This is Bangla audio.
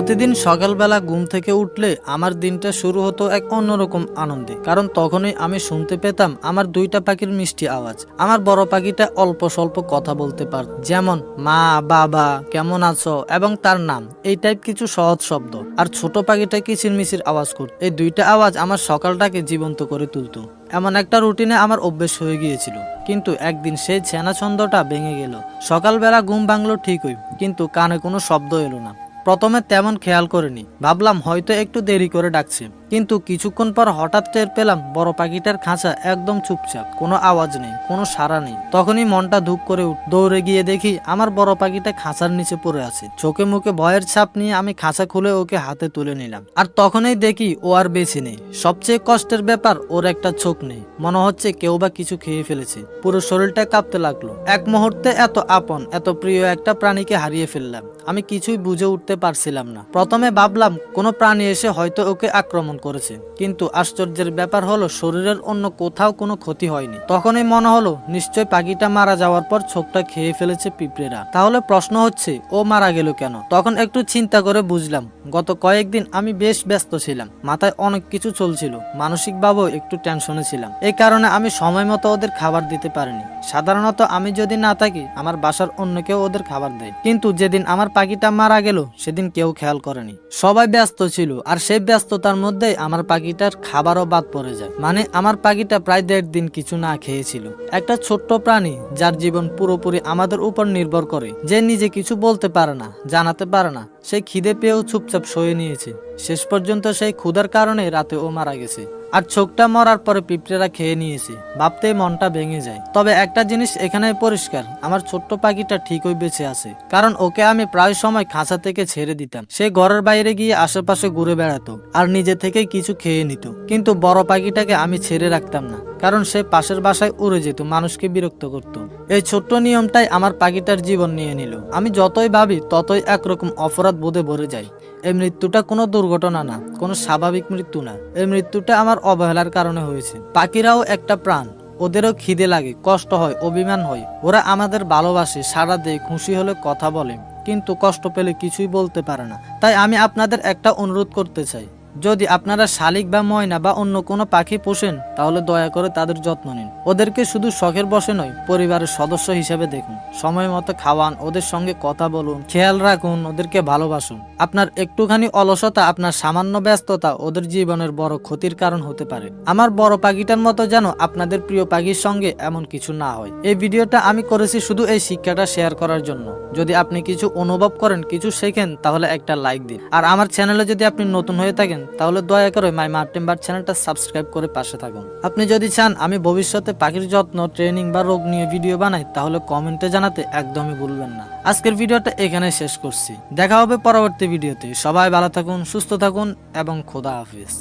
প্রতিদিন সকালবেলা ঘুম থেকে উঠলে আমার দিনটা শুরু হতো এক অন্যরকম আনন্দে। কারণ তখনই আমি শুনতে পেতাম আমার দুইটা পাখির মিষ্টি আওয়াজ। আমার বড় পাখিটা অল্প স্বল্প কথা বলতে পারত যেমন, মা, বাবা, কেমন আছো? এবং তার নাম। এই টাইপ কিছু সহজ শব্দ। আর ছোট পাখিটা কিচিরমিচির আওয়াজ করত। এই দুইটা আওয়াজ আমার সকালটাকে জীবন্ত করে তুলতো। এমন একটা রুটিনে আমার অভ্যেস হয়ে গিয়েছিল। কিন্তু একদিন সেই ছেনা ছন্দটা ভেঙে গেল। সকালবেলা ঘুম ভাঙলো ঠিকই, কিন্তু কানে কোনো শব্দ এলো না। প্রথমে তেমন খেয়াল করিনি। ভাবলাম হয়তো একটু দেরি করে ডাকছে। কিন্তু কিছুক্ষণ পর হঠাৎ টের পেলাম বড় পাখিটার খাঁচা একদম চুপচাপ, কোনো আওয়াজ নেই, কোনো সাড়া নেই। তখনই মনটা ধূপ করে উঠ দৌড়ে গিয়ে দেখি আমার বড় পাখিটা খাঁচার নিচে পড়ে আছে। চোখে মুখে ভয়ের ছাপ নিয়ে আমি খাঁচা খুলে ওকে হাতে তুলে নিলাম। আর তখনই দেখি ও আর বেঁচে নেই। সবচেয়ে কষ্টের ব্যাপার, ওর একটা চোখ নেই। মনে হচ্ছে কেউ বা কিছু খেয়ে ফেলেছে। পুরো শরীরটা কাঁপতে লাগল। এক মুহূর্তে এত আপন, এত প্রিয় একটা প্রাণীকে হারিয়ে ফেললাম। আমি কিছুই বুঝে উঠতে পারছিলাম না। প্রথমে ভাবলাম, কোনো প্রাণী এসে হয়তো ওকে আক্রমণ করেছে। কিন্তু আশ্চর্যের ব্যাপার হলো, শরীরের অন্য কোথাও কোনো ক্ষতি হয়নি। তখনই মনে হলো, নিশ্চয় পাখিটা মারা যাওয়ার পর চোখটা খেয়ে ফেলেছে পিঁপড়েরা। তাহলে প্রশ্ন হচ্ছে, ও মারা গেল কেন? তখন একটু চিন্তা করে বুঝলাম, গত কয়েকদিন আমি বেশ ব্যস্ত ছিলাম, মাথায় অনেক কিছু চলছিল, মানসিকভাবেও একটু টেনশনে ছিলাম। এই কারণে আমি সময় মতো ওদের খাবার দিতে পারিনি। সাধারণত আমি যদি না থাকি, আমার বাসার অন্য কেউ ওদের খাবার দেয়। কিন্তু যেদিন আমার পাখিটা মারা গেল, সেদিন কেউ খেয়াল করেনি। সবাই ব্যস্ত ছিল, আর সেই ব্যস্ততার মধ্যেই আমার পাখিটার খাবারও বাদ পড়ে যায়। মানে আমার পাখিটা প্রায় দেড় দিন কিছু না খেয়েছিল। একটা ছোট্ট প্রাণী যার জীবন পুরোপুরি আমাদের উপর নির্ভর করে। যে নিজে কিছু বলতে পারে না, জানাতে পারে না। সে খিদে পেয়েও চুপচাপ সয়ে নিয়েছে। শেষ পর্যন্ত সেই ক্ষুধার কারণে রাতে ও মারা গেছে। আর ছোকটা মরার পরে পিঁপড়েরা খেয়ে নিয়েছে। ভাবতেই মনটা ভেঙে যায়। তবে একটা জিনিস এখানে পরিষ্কার, আমার ছোট্ট পাখিটা ঠিকই বেঁচে আছে। কারণ ওকে আমি প্রায় সময় খাঁচা থেকে ছেড়ে দিতাম। সে ঘরের বাইরে গিয়ে আশেপাশে ঘুরে বেড়াতো আর নিজে থেকেই কিছু খেয়ে নিত। কিন্তু বড় পাখিটাকে আমি ছেড়ে রাখতাম না। কারণ সে পাশের বাসায় উড়ে যেত, মানুষকে বিরক্ত করত। এই ছোট্ট নিয়মটাই আমার পাখিটার জীবন নিয়ে নিল। আমি যতই ভাবি, ততই একরকম অপরাধ বোধে ভরে যাই। এই মৃত্যুটা কোনো দুর্ঘটনা না, কোনো স্বাভাবিক মৃত্যু না। এই মৃত্যুটা আমার অবহেলার কারণে হয়েছে। পাখিরাও একটা প্রাণ। ওদেরও খিদে লাগে, কষ্ট হয়, অভিমান হয়। ওরা আমাদের ভালোবাসে সারা দেয়, খুশি হলে কথা বলে। কিন্তু কষ্ট পেলে কিছুই বলতে পারে না। তাই আমি আপনাদের একটা অনুরোধ করতে চাই। যদি আপনারা শালিক বা ময়না বা অন্য কোনো পাখি পোষেন, তাহলে দয়া করে তাদের যত্ন নিন। ওদেরকে শুধু শখের বসে নয়, পরিবারের সদস্য হিসেবে দেখুন। সময় মতো খাওয়ান, ওদের সঙ্গে কথা বলুন, খেয়াল রাখুন, ওদেরকে ভালোবাসুন। আপনার একটুখানি অলসতা, আপনার সামান্য ব্যস্ততা ওদের জীবনের বড় ক্ষতির কারণ হতে পারে। আমার বড় পাখিটার মতো যেন আপনাদের প্রিয় পাখির সঙ্গে এমন কিছু না হয়। এই ভিডিওটা আমি করেছি শুধু এই শিক্ষাটা শেয়ার করার জন্য। যদি আপনি কিছু অনুভব করেন, কিছু শেখেন, তাহলে একটা লাইক দিন। আর আমার চ্যানেলে যদি আপনি নতুন হয়ে থাকেন তাহলে দয়া করে মাই মার্টেম্বার চ্যানেলটা সাবস্ক্রাইব করে পাশে থাকুন। আপনি যদি চান আমি ভবিষ্যতে পাখির যত্ন, ট্রেনিং বা রোগ নিয়ে ভিডিও বানাই, তাহলে কমেন্টে জানাতে একদমই ভুলবেন না। আজকের ভিডিওটা এখানে শেষ করছি। দেখা হবে পরবর্তী ভিডিওতে। সবাই ভালো থাকুন, সুস্থ থাকুন এবং খোদা হাফিজ।